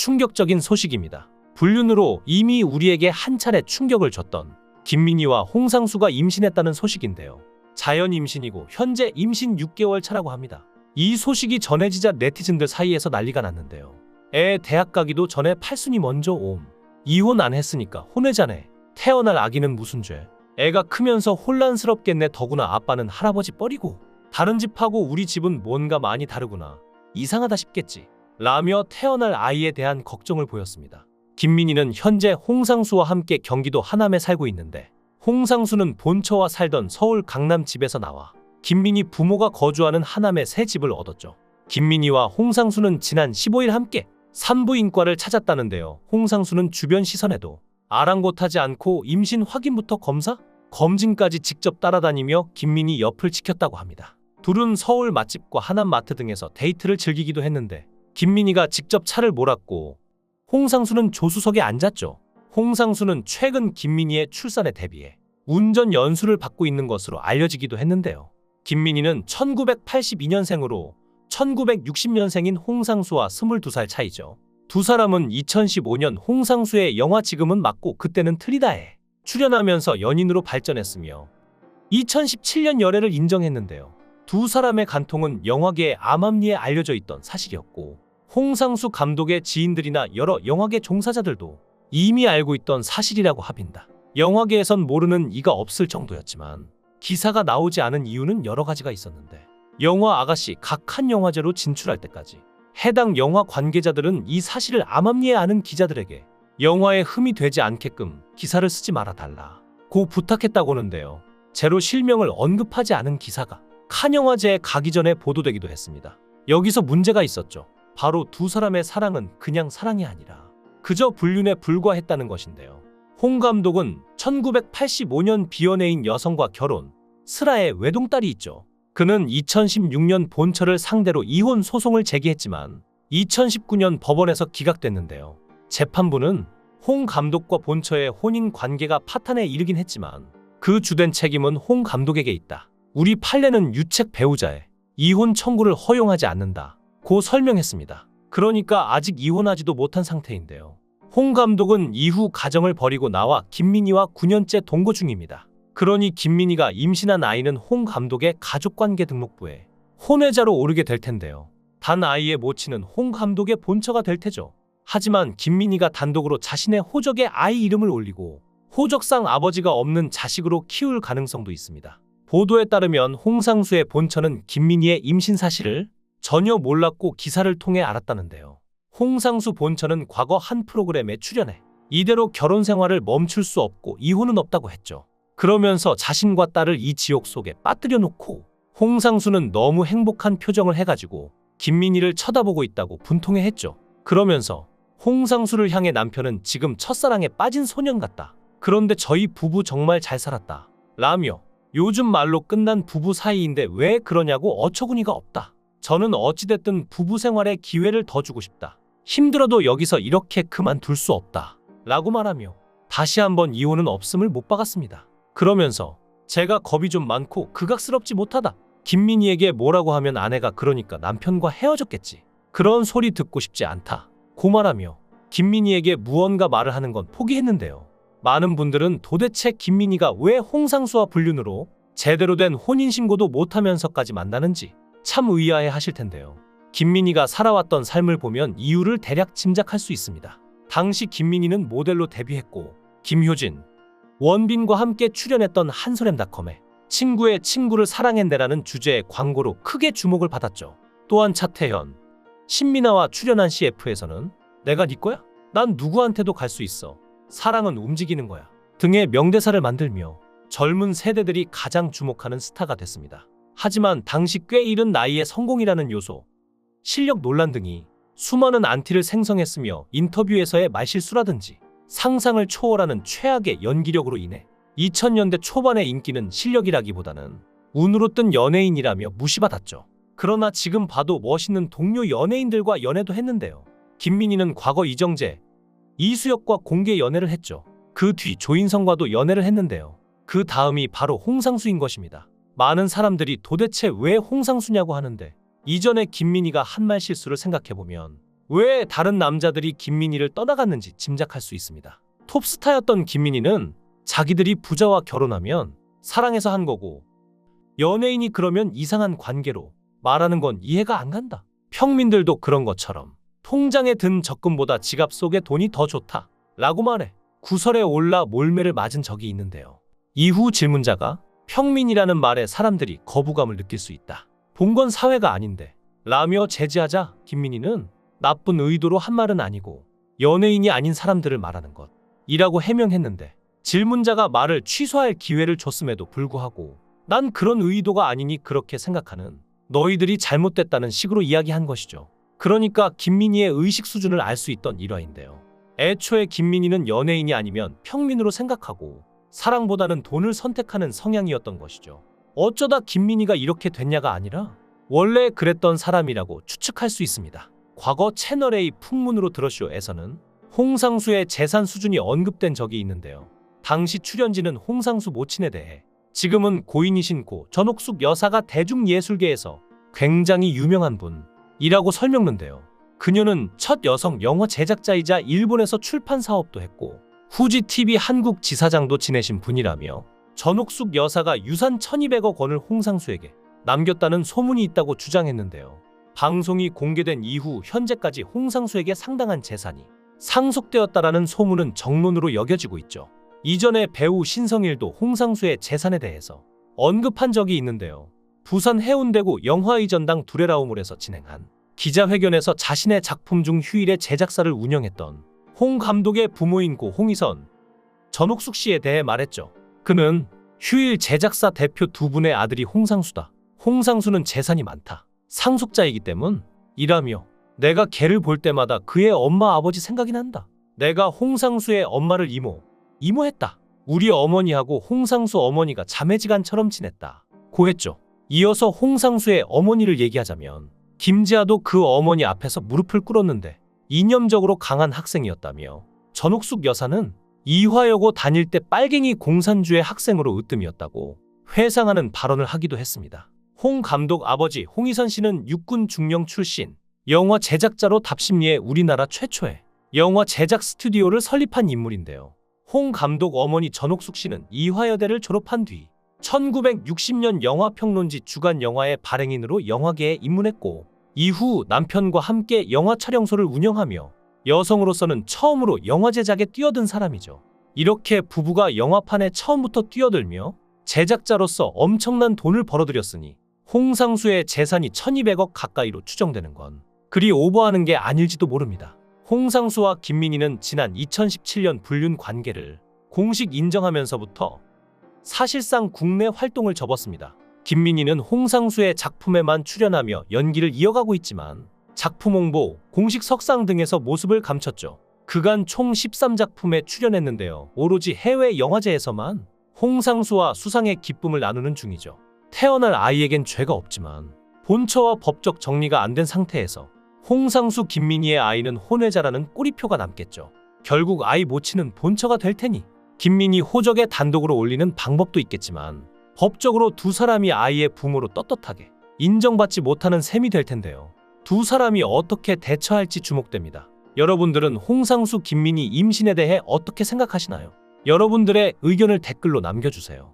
충격적인 소식입니다. 불륜으로 이미 우리에게 한 차례 충격을 줬던 김민희와 홍상수가 임신했다는 소식인데요. 자연 임신이고 현재 임신 6개월 차라고 합니다. 이 소식이 전해지자 네티즌들 사이에서 난리가 났는데요. 애 대학 가기도 전에 팔순이 먼저 옴. 이혼 안 했으니까 혼외자네. 태어날 아기는 무슨 죄. 애가 크면서 혼란스럽겠네 더구나 아빠는 할아버지 뻘이고 다른 집하고 우리 집은 뭔가 많이 다르구나. 이상하다 싶겠지. 라며 태어날 아이에 대한 걱정을 보였습니다. 김민희는 현재 홍상수와 함께 경기도 하남에 살고 있는데 홍상수는 본처와 살던 서울 강남 집에서 나와 김민희 부모가 거주하는 하남에 새 집을 얻었죠. 김민희와 홍상수는 지난 15일 함께 산부인과를 찾았다는데요. 홍상수는 주변 시선에도 아랑곳하지 않고 임신 확인부터 검사, 검진까지 직접 따라다니며 김민희 옆을 지켰다고 합니다. 둘은 서울 맛집과 하남 마트 등에서 데이트를 즐기기도 했는데 김민희가 직접 차를 몰았고 홍상수는 조수석에 앉았죠. 홍상수는 최근 김민희의 출산에 대비해 운전 연수를 받고 있는 것으로 알려지기도 했는데요. 김민희는 1982년생으로 1960년생인 홍상수와 22살 차이죠. 두 사람은 2015년 홍상수의 영화 지금은 맞고 그때는 틀리다에 출연하면서 연인으로 발전했으며 2017년 열애를 인정했는데요. 두 사람의 간통은 영화계의 암암리에 알려져 있던 사실이었고 홍상수 감독의 지인들이나 여러 영화계 종사자들도 이미 알고 있던 사실이라고 합니다. 영화계에선 모르는 이가 없을 정도였지만 기사가 나오지 않은 이유는 여러 가지가 있었는데 영화 아가씨 각한 영화제로 진출할 때까지 해당 영화 관계자들은 이 사실을 암암리에 아는 기자들에게 영화에 흠이 되지 않게끔 기사를 쓰지 말아 달라 고 부탁했다고는데요. 제로 실명을 언급하지 않은 기사가 칸 영화제에 가기 전에 보도되기도 했습니다. 여기서 문제가 있었죠. 바로 두 사람의 사랑은 그냥 사랑이 아니라 그저 불륜에 불과했다는 것인데요. 홍 감독은 1985년 비연애인 여성과 결혼, 슬아의 외동딸이 있죠. 그는 2016년 본처를 상대로 이혼 소송을 제기했지만 2019년 법원에서 기각됐는데요. 재판부는 홍 감독과 본처의 혼인 관계가 파탄에 이르긴 했지만 그 주된 책임은 홍 감독에게 있다. 우리 판례는 유책 배우자의 이혼 청구를 허용하지 않는다. 고 설명했습니다. 그러니까 아직 이혼하지도 못한 상태인데요. 홍 감독은 이후 가정을 버리고 나와 김민희와 9년째 동거 중입니다. 그러니 김민희가 임신한 아이는 홍 감독의 가족관계 등록부에 혼외자로 오르게 될 텐데요. 단 아이의 모친은 홍 감독의 본처가 될 테죠. 하지만 김민희가 단독으로 자신의 호적에 아이 이름을 올리고 호적상 아버지가 없는 자식으로 키울 가능성도 있습니다. 보도에 따르면 홍상수의 본처는 김민희의 임신 사실을 전혀 몰랐고 기사를 통해 알았다는데요. 홍상수 본처는 과거 한 프로그램에 출연해 이대로 결혼 생활을 멈출 수 없고 이혼은 없다고 했죠. 그러면서 자신과 딸을 이 지옥 속에 빠뜨려 놓고 홍상수는 너무 행복한 표정을 해가지고 김민희를 쳐다보고 있다고 분통해 했죠. 그러면서 홍상수를 향해 남편은 지금 첫사랑에 빠진 소년 같다. 그런데 저희 부부 정말 잘 살았다. 라며 요즘 말로 끝난 부부 사이인데 왜 그러냐고 어처구니가 없다. 저는 어찌됐든 부부 생활에 기회를 더 주고 싶다. 힘들어도 여기서 이렇게 그만둘 수 없다. 라고 말하며 다시 한번 이혼은 없음을 못 박았습니다. 그러면서 제가 겁이 좀 많고 극악스럽지 못하다. 김민희에게 뭐라고 하면 아내가 그러니까 남편과 헤어졌겠지. 그런 소리 듣고 싶지 않다. 고 말하며 김민희에게 무언가 말을 하는 건 포기했는데요. 많은 분들은 도대체 김민희가 왜 홍상수와 불륜으로 제대로 된 혼인신고도 못하면서까지 만나는지 참 의아해 하실 텐데요. 김민희가 살아왔던 삶을 보면 이유를 대략 짐작할 수 있습니다. 당시 김민희는 모델로 데뷔했고 김효진, 원빈과 함께 출연했던 한소렘닷컴에 친구의 친구를 사랑했네라는 주제의 광고로 크게 주목을 받았죠. 또한 차태현, 신민아와 출연한 CF에서는 내가 네 거야? 난 누구한테도 갈 수 있어. 사랑은 움직이는 거야. 등의 명대사를 만들며 젊은 세대들이 가장 주목하는 스타가 됐습니다. 하지만 당시 꽤 이른 나이에 성공이라는 요소, 실력 논란 등이 수많은 안티를 생성했으며 인터뷰에서의 말실수라든지 상상을 초월하는 최악의 연기력으로 인해 2000년대 초반의 인기는 실력이라기보다는 운으로 뜬 연예인이라며 무시받았죠. 그러나 지금 봐도 멋있는 동료 연예인들과 연애도 했는데요. 김민희는 과거 이정재, 이수혁과 공개 연애를 했죠. 그 뒤 조인성과도 연애를 했는데요. 그 다음이 바로 홍상수인 것입니다. 많은 사람들이 도대체 왜 홍상수냐고 하는데 이전에 김민희가 한 말 실수를 생각해보면 왜 다른 남자들이 김민희를 떠나갔는지 짐작할 수 있습니다. 톱스타였던 김민희는 자기들이 부자와 결혼하면 사랑해서 한 거고 연예인이 그러면 이상한 관계로 말하는 건 이해가 안 간다. 평민들도 그런 것처럼 통장에 든 적금보다 지갑 속에 돈이 더 좋다. 라고 말해 구설에 올라 몰매를 맞은 적이 있는데요. 이후 질문자가 평민이라는 말에 사람들이 거부감을 느낄 수 있다. 본 건 사회가 아닌데 라며 제지하자 김민희는 나쁜 의도로 한 말은 아니고 연예인이 아닌 사람들을 말하는 것 이라고 해명했는데 질문자가 말을 취소할 기회를 줬음에도 불구하고 난 그런 의도가 아니니 그렇게 생각하는 너희들이 잘못됐다는 식으로 이야기한 것이죠. 그러니까 김민희의 의식 수준을 알 수 있던 일화인데요. 애초에 김민희는 연예인이 아니면 평민으로 생각하고 사랑보다는 돈을 선택하는 성향이었던 것이죠. 어쩌다 김민희가 이렇게 됐냐가 아니라 원래 그랬던 사람이라고 추측할 수 있습니다. 과거 채널A 풍문으로 들어쇼에서는 홍상수의 재산 수준이 언급된 적이 있는데요. 당시 출연진은 홍상수 모친에 대해 지금은 고인이신 고 전옥숙 여사가 대중예술계에서 굉장히 유명한 분 이라고 설명는데요. 그녀는 첫 여성 영화 제작자이자 일본에서 출판 사업도 했고 후지 TV 한국 지사장도 지내신 분이라며 전옥숙 여사가 유산 1200억 원을 홍상수에게 남겼다는 소문이 있다고 주장했는데요. 방송이 공개된 이후 현재까지 홍상수에게 상당한 재산이 상속되었다라는 소문은 정론으로 여겨지고 있죠. 이전에 배우 신성일도 홍상수의 재산에 대해서 언급한 적이 있는데요. 부산 해운대구 영화의전당 두레라우몰에서 진행한 기자회견에서 자신의 작품 중 휴일의 제작사를 운영했던 홍 감독의 부모인 고 홍희선, 전옥숙 씨에 대해 말했죠. 그는 휴일 제작사 대표 두 분의 아들이 홍상수다. 홍상수는 재산이 많다. 상속자이기 때문 이라며 내가 걔를 볼 때마다 그의 엄마 아버지 생각이 난다. 내가 홍상수의 엄마를 이모, 이모했다. 우리 어머니하고 홍상수 어머니가 자매지간처럼 지냈다. 고했죠. 이어서 홍상수의 어머니를 얘기하자면 김지아도 그 어머니 앞에서 무릎을 꿇었는데 이념적으로 강한 학생이었다며 전옥숙 여사는 이화여고 다닐 때 빨갱이 공산주의 학생으로 으뜸이었다고 회상하는 발언을 하기도 했습니다. 홍 감독 아버지 홍희선 씨는 육군 중령 출신, 영화 제작자로 답심리에 우리나라 최초의 영화 제작 스튜디오를 설립한 인물인데요. 홍 감독 어머니 전옥숙 씨는 이화여대를 졸업한 뒤 1960년 영화평론지 주간 영화의 발행인으로 영화계에 입문했고 이후 남편과 함께 영화 촬영소를 운영하며 여성으로서는 처음으로 영화 제작에 뛰어든 사람이죠. 이렇게 부부가 영화판에 처음부터 뛰어들며 제작자로서 엄청난 돈을 벌어들였으니 홍상수의 재산이 1200억 가까이로 추정되는 건 그리 오버하는 게 아닐지도 모릅니다. 홍상수와 김민희는 지난 2017년 불륜 관계를 공식 인정하면서부터 사실상 국내 활동을 접었습니다. 김민희는 홍상수의 작품에만 출연하며 연기를 이어가고 있지만 작품 홍보, 공식 석상 등에서 모습을 감췄죠. 그간 총 13작품에 출연했는데요. 오로지 해외 영화제에서만 홍상수와 수상의 기쁨을 나누는 중이죠. 태어날 아이에겐 죄가 없지만 본처와 법적 정리가 안 된 상태에서 홍상수 김민희의 아이는 혼외자라는 꼬리표가 남겠죠. 결국 아이 모치는 본처가 될 테니 김민희 호적에 단독으로 올리는 방법도 있겠지만 법적으로 두 사람이 아이의 부모로 떳떳하게 인정받지 못하는 셈이 될 텐데요. 두 사람이 어떻게 대처할지 주목됩니다. 여러분들은 홍상수 김민희 임신에 대해 어떻게 생각하시나요? 여러분들의 의견을 댓글로 남겨주세요.